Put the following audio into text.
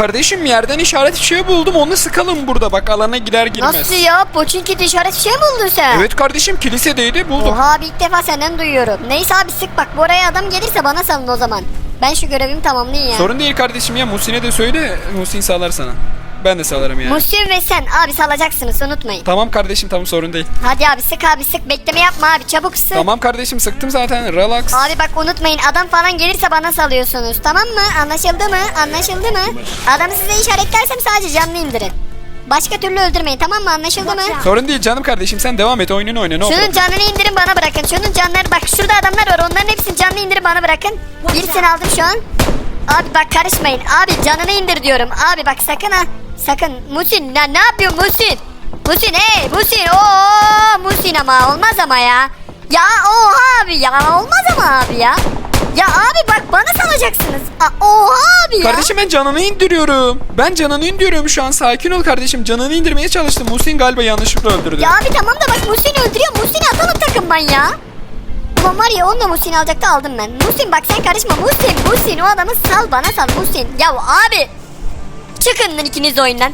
kardeşim yerden işaret şey buldum onu sıkalım burada bak alana girer girmez. Nasıl ya? Poçinki işaret şey mi buldun sen? Evet kardeşim kilisedeydi buldum. Oha abi ilk defa senden duyuyorum. Neyse abi sık bak bu oraya adam gelirse bana salın o zaman. Ben şu görevimi tamamlayayım ya. Sorun değil kardeşim ya Muhsin'e de söyle Muhsin sağlar sana. Ben de sağlarım yani. Muhsin ve sen abi salacaksınız unutmayın. Tamam kardeşim tamam sorun değil. Hadi abi sık abi sık bekleme yapma abi çabuk sık. Tamam kardeşim sıktım zaten relax. Abi bak unutmayın adam falan gelirse bana salıyorsunuz tamam mı? Anlaşıldı mı? Anlaşıldı mı? Adamı size işaretlersem sadece canlı indirin. Başka türlü öldürmeyin tamam mı? Anlaşıldı mı? Sorun değil canım kardeşim sen devam et oyununu oyna ne olur. Şunun canını indirin bana bırakın. Şunun canları bak şurada adamlar var. Onların hepsini canlı indirin bana bırakın. Birisini aldım şu an. Abi bak karışmayın. Abi canını indir diyorum. Abi bak sakın ha. Sakın. Musin ya ne yapıyorsun Musin? Musin hey Musin. Oo Musin ama olmaz ama ya. Ya oha abi ya olmaz ama abi ya. Ya abi bak bana salacaksınız. Aa, oha abi ya. Kardeşim ben canını indiriyorum. Ben canını indiriyorum şu an sakin ol kardeşim. Canını indirmeye çalıştım. Muhsin galiba yanlışlıkla öldürdü. Ya abi tamam da bak Muhsin'i öldürüyor. Muhsin'i atalım takımdan ya. Ulan var ya onunla Muhsin'i alacaktı aldım ben. Muhsin bak sen karışma. Muhsin, Muhsin o adamı sal bana sal Muhsin. Ya abi. Çıkın lan ikiniz oyundan.